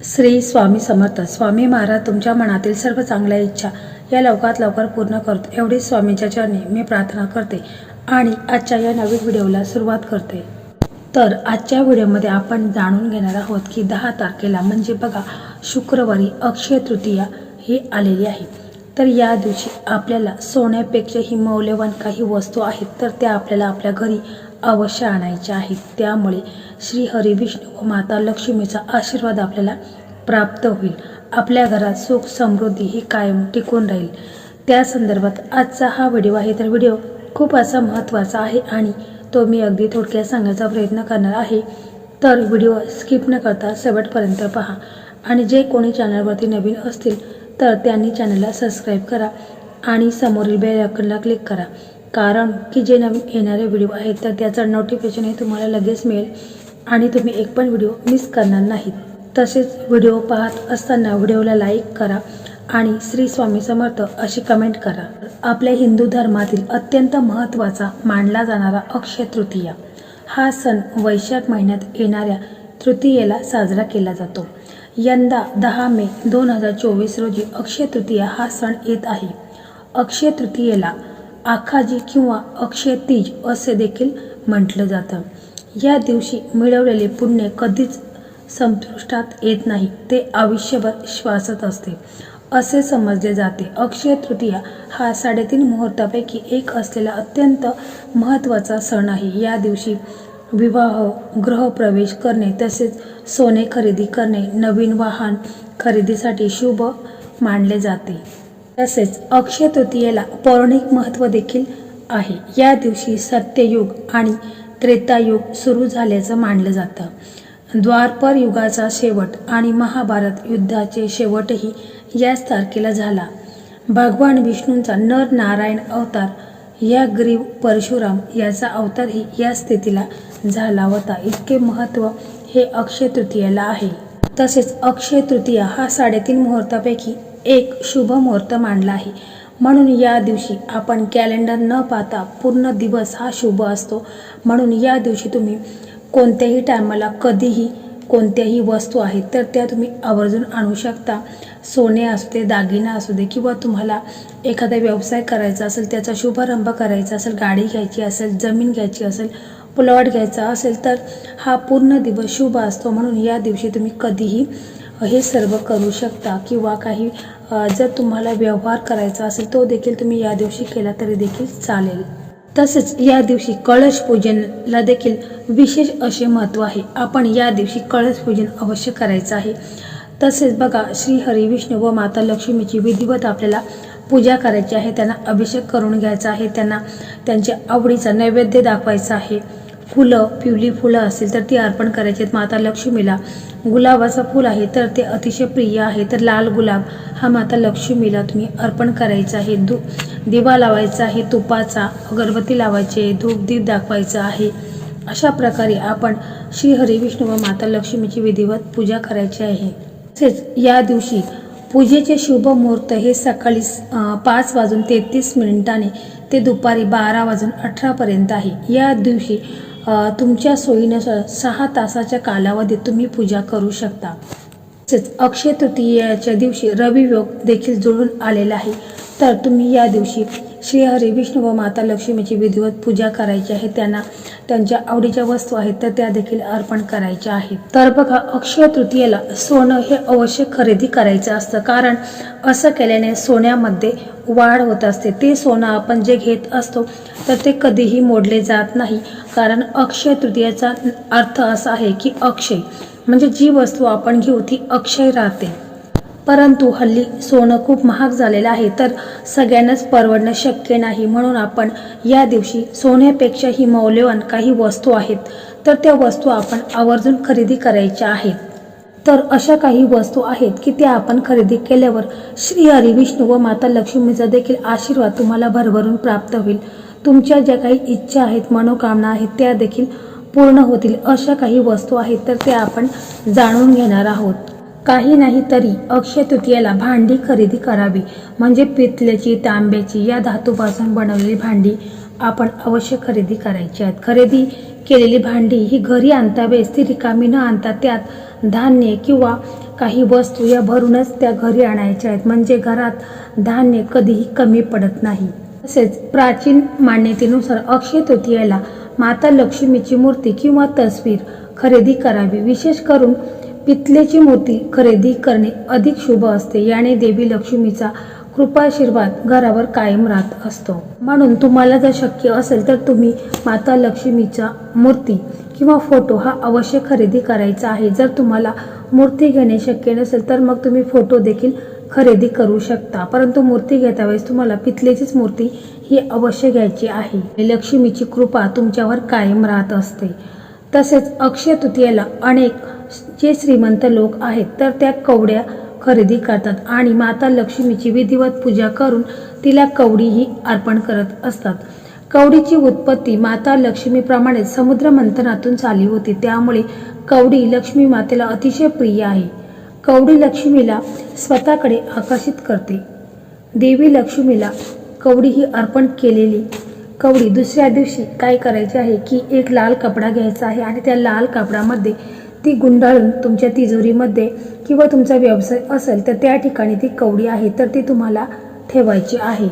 श्री स्वामी समर्थ. स्वामी महाराज तुमच्या मनातील सर्व चांगल्या इच्छा या लवकरात लवकर पूर्ण करतो. एवढीच स्वामींच्या चरणी मी प्रार्थना करते आणि आजच्या या नवीन व्हिडिओला सुरुवात करते. तर आजच्या व्हिडिओमध्ये आपण जाणून घेणार आहोत की दहा तारखेला म्हणजे बघा शुक्रवारी अक्षय तृतीया ही आलेली आहे. तर या दिवशी आपल्याला सोन्यापेक्षाही मौल्यवान काही वस्तू आहेत तर त्या आपल्याला आपल्या घरी अवश्य आणायच्या आहेत. त्यामुळे श्री हरी विष्णू व माता लक्ष्मीचा आशीर्वाद आपल्याला प्राप्त होईल. आपल्या घरात सुख समृद्धी ही कायम टिकून राहील. त्या संदर्भात आजचा हा व्हिडिओ आहे. तर व्हिडिओ खूप असा महत्त्वाचा आहे आणि तो मी अगदी थोडक्यात सांगायचा प्रयत्न करणार आहे. तर व्हिडिओ स्किप न करता शेवटपर्यंत पहा. आणि जे कोणी चॅनलवरती नवीन असतील तर त्यांनी चॅनलला सबस्क्राईब करा आणि समोरील बेल आयकॉनला क्लिक करा. कारण की जे नवीन येणारे व्हिडिओ आहेत तर त्याचं नोटिफिकेशन हे तुम्हाला लगेच मिळेल. आणि तुम्ही एक पण व्हिडिओ मिस करणार नाहीत. तसेच व्हिडिओ पाहत असताना व्हिडिओला लाईक करा आणि श्री स्वामी समर्थ अशी कमेंट करा. आपल्या हिंदू धर्मातील अत्यंत महत्त्वाचा मानला जाणारा अक्षय तृतीया. हा सण वैशाख महिन्यात येणाऱ्या तृतीयेला साजरा केला जातो. यंदा दहा मे दोन हजार चोवीस रोजी अक्षय तृतीया हा सण येत आहे. अक्षय तृतीयेला आखाजी किंवा अक्षय तीज असे देखील म्हटलं जातं. या दिवशी मिळवलेले पुण्य कधीच संतुष्टात येत नाही ते आयुष्यभर श्वासत असते. असे समजले जाते. अक्षय तृतीया हा साडेतीन मुहूर्तापैकी एक असलेला अत्यंत महत्त्वाचा सण आहे. या दिवशी विवाह गृहप्रवेश करणे तसेच सोने खरेदी करणे नवीन वाहन खरेदीसाठी शुभ मानले जाते. तसेच अक्षय तृतीयेला पौराणिक महत्त्व देखील आहे. या दिवशी सत्ययुग आणि त्रेतायुग सुरू झाल्याचं मानलं जातं. द्वारपर युगाचा शेवट आणि महाभारत युद्धाचे शेवटही याच तारखेला झाला. भगवान विष्णूंचा नर नारायण अवतार या ग्रीव परशुराम याचा अवतारही या स्थितीला झाला होता. इतके महत्त्व हे अक्षय तृतीयाला आहे. तसेच अक्षय तृतीया हा साडेतीन मुहूर्तापैकी एक शुभ मुहूर्त मानला आहे. म्हणून या दिवशी आपण कॅलेंडर न पाहता पूर्ण दिवस हा शुभ असतो. म्हणून या दिवशी तुम्ही कोणत्याही टायमाला कधीही कोणत्याही वस्तू आहेत तर त्या तुम्ही आवर्जून आणू शकता. सोने असू दे दागिना असू दे किंवा तुम्हाला एखादा व्यवसाय करायचा असेल त्याचा शुभारंभ करायचा असेल गाडी घ्यायची असेल जमीन घ्यायची असेल प्लॉट घ्यायचा असेल तर हा पूर्ण दिवस शुभ असतो. म्हणून या दिवशी तुम्ही कधीही हे सर्व करू शकता किंवा काही जर तुम्हाला व्यवहार करायचा असेल तो देखील तुम्ही या दिवशी केला तरी देखील चालेल. तसेच या दिवशी कळश पूजनला देखील विशेष असे महत्त्व आहे. आपण या दिवशी कळश पूजन अवश्य करायचं आहे. तसेच बघा श्री हरी विष्णू व माता लक्ष्मीची विधिवत आपल्याला पूजा करायची आहे त्यांना अभिषेक करून घ्यायचा आहे त्यांना त्यांच्या आवडीचा नैवेद्य दाखवायचा आहे. फुलं पिवली फुलं असतील तर ती अर्पण करायची आहेत. माता लक्ष्मीला गुलाबाचं फूल आहे तर ते अतिशय प्रिय आहे. तर लाल गुलाब हा माता लक्ष्मीला तुम्ही अर्पण करायचा आहे. दु दिवा लावायचा आहे तुपाचा अगरबत्ती लावायची आहे धूप दीप दाखवायचा आहे. अशा प्रकारे आपण श्री हरी विष्णू व माता लक्ष्मीची विधिवत पूजा करायची आहे. तसेच या दिवशी पूजेचे शुभ मुहूर्त हे सकाळी पाच वाजून तेहतीस मिनिटाने ते दुपारी बारा वाजून अठरापर्यंत आहे. या दिवशी तुमच्या सोयीनुसार सहा तासाच्या कालावधीत तुम्ही पूजा करू शकता. तसेच अक्षय तृतीयेच्या दिवशी रवियोग देखील जुळून आलेला आहे. तर तुम्ही या दिवशी श्री हरी विष्णू व माता लक्ष्मीची विधिवत पूजा करायची आहे. त्यांना त्यांच्या आवडीच्या वस्तू आहेत तर त्या देखील अर्पण करायच्या आहेत. तर बघा अक्षय तृतीयेला सोनं हे अवश्य खरेदी करायचं असतं. कारण असं केल्याने सोन्यामध्ये वाढ होत असते. ते सोनं आपण जे घेत असतो तर ते कधीही मोडले जात नाही. कारण अक्षय तृतीयाचा अर्थ असा आहे की अक्षय म्हणजे जी वस्तू आपण घेऊ ती अक्षय राहते. परंतु हल्ली सोनं खूप महाग झालेलं आहे तर सगळ्यांनाच परवडणं शक्य नाही म्हणून आपण या दिवशी सोन्यापेक्षाही मौल्यवान काही वस्तू आहेत तर त्या वस्तू आपण आवर्जून खरेदी करायच्या आहेत. तर अशा काही वस्तू आहेत की त्या आपण खरेदी केल्यावर श्री हरी विष्णू व माता लक्ष्मीचा देखील आशीर्वाद तुम्हाला भरभरून प्राप्त होईल. तुमच्या ज्या काही इच्छा आहेत मनोकामना आहेत त्या देखील पूर्ण होतील. अशा काही वस्तू आहेत तर त्या आपण जाणून घेणार आहोत. काही नाही तरी अक्षय तृतीयेला भांडी खरेदी करावी. म्हणजे पितल्याची तांब्याची या धातूपासून बनवलेली भांडी आपण अवश्य खरेदी करायची आहेत. खरेदी केलेली भांडी ही घरी आणता वेळेस ती रिकामी न आणता त्यात धान्य किंवा काही वस्तू या भरूनच त्या घरी आणायच्या आहेत. म्हणजे घरात धान्य कधीही कमी पडत नाही. तसेच प्राचीन मान्यतेनुसार अक्षय तृतीयेला माता लक्ष्मीची मूर्ती किंवा तस्वीर खरेदी करावी. विशेष करून पितलेची मूर्ती खरेदी करणे अधिक शुभ असते. याने देवी लक्ष्मीचा कृपाशीर्वाद घरावर कायम राहत असतो. म्हणून तुम्हाला जर शक्य असेल तर तुम्ही माता लक्ष्मीचा मूर्ती किंवा फोटो हा अवश्य खरेदी करायचा आहे. जर तुम्हाला मूर्ती घेणे शक्य नसेल तर मग तुम्ही फोटो देखील खरेदी करू शकता. परंतु मूर्ती घेता वेळेस तुम्हाला पितलेचीच मूर्ती ही अवश्य घ्यायची आहे. लक्ष्मीची कृपा तुमच्यावर कायम राहत असते. तसेच अक्षय तृतीयेला अनेक जे श्रीमंत लोक आहेत तर त्या कवड्या खरेदी करतात आणि माता लक्ष्मीची विधिवत पूजा करून तिला कवडीही अर्पण करत असतात. कवडीची उत्पत्ती माता लक्ष्मीप्रमाणे समुद्र मंथनातून झाली होती त्यामुळे कवडी लक्ष्मी मातेला अतिशय प्रिय आहे. कवडी लक्ष्मीला स्वतःकडे आकर्षित करते. देवी लक्ष्मीला कवडी ही अर्पण केलेली कवडी दुसऱ्या दिवशी काय करायचे आहे की एक लाल कपडा घ्यायचा आहे आणि त्या लाल कपड्यामध्ये ती गुंडाळून तुमच्या तिजोरीमध्ये किंवा तुमचा व्यवसाय असेल तर त्या ठिकाणी ती कवडी आहे तर ती तुम्हाला ठेवायची आहे.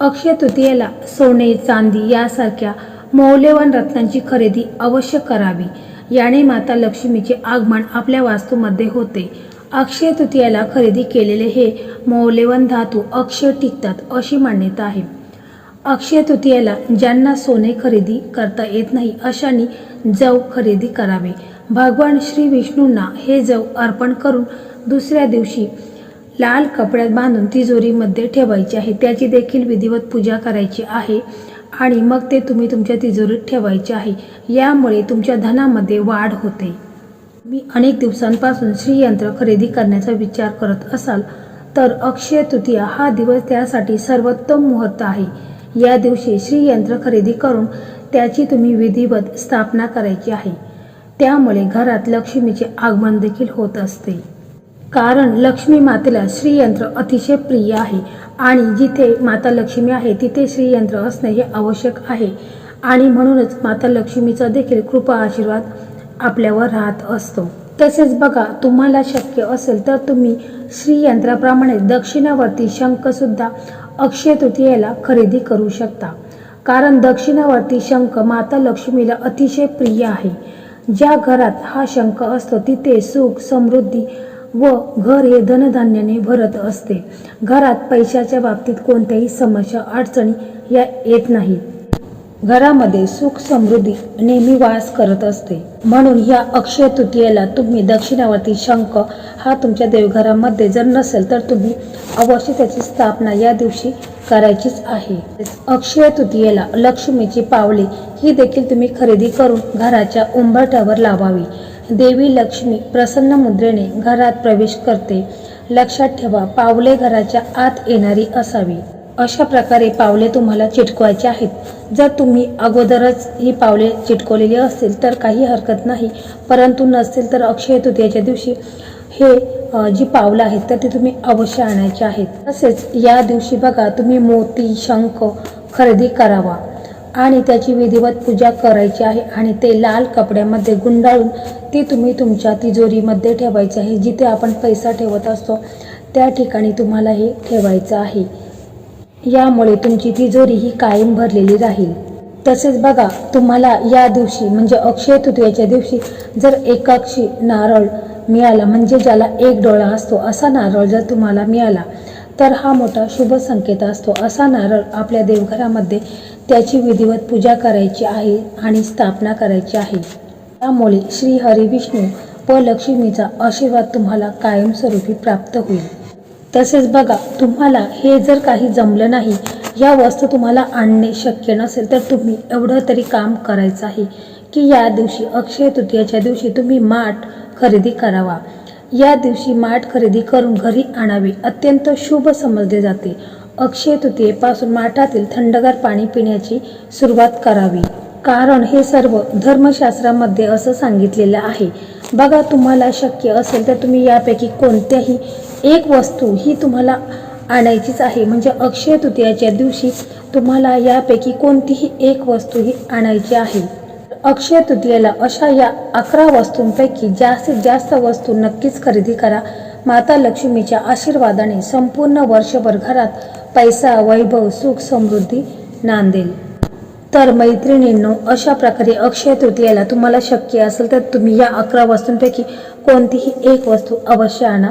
अक्षय तृतीयेला सोने चांदी यासारख्या मौल्यवान रत्नांची खरेदी अवश्य करावी. याने माता लक्ष्मीचे आगमन आपल्या वास्तूमध्ये होते. अक्षय तृतीयाला खरेदी केलेले हे मौल्यवान धातू अक्षय टिकतात अशी मान्यता आहे. अक्षय तृतीयेला ज्यांना सोने खरेदी करता येत नाही अशांनी जव खरेदी करावे. भगवान श्री विष्णूंना हे जव अर्पण करून दुसऱ्या दिवशी लाल कपड्यात बांधून तिजोरीमध्ये ठेवायची आहे. त्याची देखील विधिवत पूजा करायची आहे आणि मग ते तुम्ही तुमच्या तिजोरीत ठेवायचे आहे. यामुळे तुमच्या धनामध्ये वाढ होते. मी अनेक दिवसांपासून श्रीयंत्र खरेदी करण्याचा विचार करत असाल तर अक्षय तृतीया हा दिवस त्यासाठी सर्वोत्तम मुहूर्त आहे. या दिवशी श्रीयंत्र खरेदी करून त्याची तुम्ही विधिवत स्थापना करायची आहे. त्यामुळे घरात लक्ष्मीचे आगमन देखील होत असते. कारण लक्ष्मी मातेला श्रीयंत्र अतिशय प्रिय आहे आणि जिथे माता लक्ष्मी आहे तिथे श्रीयंत्र असणे हे आवश्यक आहे. आणि म्हणूनच माता लक्ष्मीचा देखील कृपा आशीर्वाद आपल्यावर राहत असतो. तसेच बघा तुम्हाला शक्य असेल तर तुम्ही श्रीयंत्राप्रमाणे दक्षिणावर्ती शंखसुद्धा अक्षय तृतीयेला खरेदी करू शकता. कारण दक्षिणावर्ती शंख माता लक्ष्मीला अतिशय प्रिय आहे. ज्या घरात हा शंख असतो तिथे सुख समृद्धी व घर हे धनधान्याने भरत असते. घरात पैशाच्या बाबतीत कोणत्याही समस्या अडचणी या येत नाहीत. घरामध्ये सुख समृद्धी नेहमी वास करत असते. म्हणून या अक्षय तृतीयेला तुम्ही दक्षिणावर्ती शंख हा तुमच्या देवघरामध्ये जर नसेल तर तुम्ही अवश्य त्याची स्थापना या दिवशी करायचीच आहे. अक्षय तृतीयेला लक्ष्मीची पावले ही देखील तुम्ही खरेदी करून घराच्या उंबरठ्यावर लावावी. देवी लक्ष्मी प्रसन्न मुद्रेने घरात प्रवेश करते. लक्षात ठेवा पावले घराच्या आत येणारी असावी. अशा प्रकारे पावले तुम्हाला चिटकवायची आहेत. जर तुम्ही अगोदरच ही पावले चिटकवलेली असतील तर काही हरकत नाही. परंतु नसतील तर अक्षय तृतीयेच्या दिवशी हे जी पावलं आहेत तर ती तुम्ही अवश्य आणायची आहेत. तसेच या दिवशी बघा तुम्ही मोती शंख खरेदी करावा. आणि त्याची विधिवत पूजा करायची आहे आणि ते लाल कपड्यामध्ये गुंडाळून ती तुम्ही तुमच्या तिजोरीमध्ये ठेवायची आहे. जिथे आपण पैसा ठेवत असतो त्या ठिकाणी तुम्हाला हे ठेवायचं आहे. यामुळे तुमची तिजोरी ही कायम भरलेली राहील. तसेच बघा तुम्हाला या दिवशी म्हणजे अक्षय तृतीयेच्या दिवशी जर एकाक्षी नारळ मिळाला म्हणजे ज्याला एक डोळा असतो असा नारळ जर तुम्हाला मिळाला तर हा मोठा शुभ संकेत असतो. असा नारळ आपल्या देवघरामध्ये त्याची विधिवत पूजा करायची आहे आणि स्थापना करायची आहे. त्यामुळे श्री हरिविष्णू व लक्ष्मीचा आशीर्वाद तुम्हाला कायमस्वरूपी प्राप्त होईल. तसेच बघा तुम्हाला हे जर काही जमलं नाही या वस्तू तुम्हाला आणणे शक्य नसेल तर तुम्ही एवढं तरी काम करायचं आहे की या दिवशी अक्षय तृतीयाच्या दिवशी तुम्ही माठ खरेदी करावा. या दिवशी माठ खरेदी करून घरी आणावे. अत्यंत शुभ समजले जाते. अक्षय तृतीयेपासून माठातील थंडगार पाणी पिण्याची सुरुवात करावी. कारण हे सर्व धर्मशास्त्रामध्ये असं सांगितलेलं आहे. बघा तुम्हाला शक्य असेल तर तुम्ही यापैकी कोणत्याही एक वस्तू ही तुम्हाला आणायचीच आहे. म्हणजे अक्षय तृतीयाच्या दिवशी तुम्हाला यापैकी कोणतीही एक वस्तू ही आणायची आहे. अक्षय तृतीयेला अशा या अकरा वस्तूंपैकी जास्तीत जास्त वस्तू नक्कीच खरेदी करा. माता लक्ष्मीच्या आशीर्वादाने संपूर्ण वर्षभर घरात पैसा वैभव सुख समृद्धी नांदेल तर मैत्रिणींनो अशा प्रकारे अक्षय तृतीयेला तुम्हाला शक्य असेल तर तुम्ही या अकरा वस्तूंपैकी कोणतीही एक वस्तू अवश्य आणा.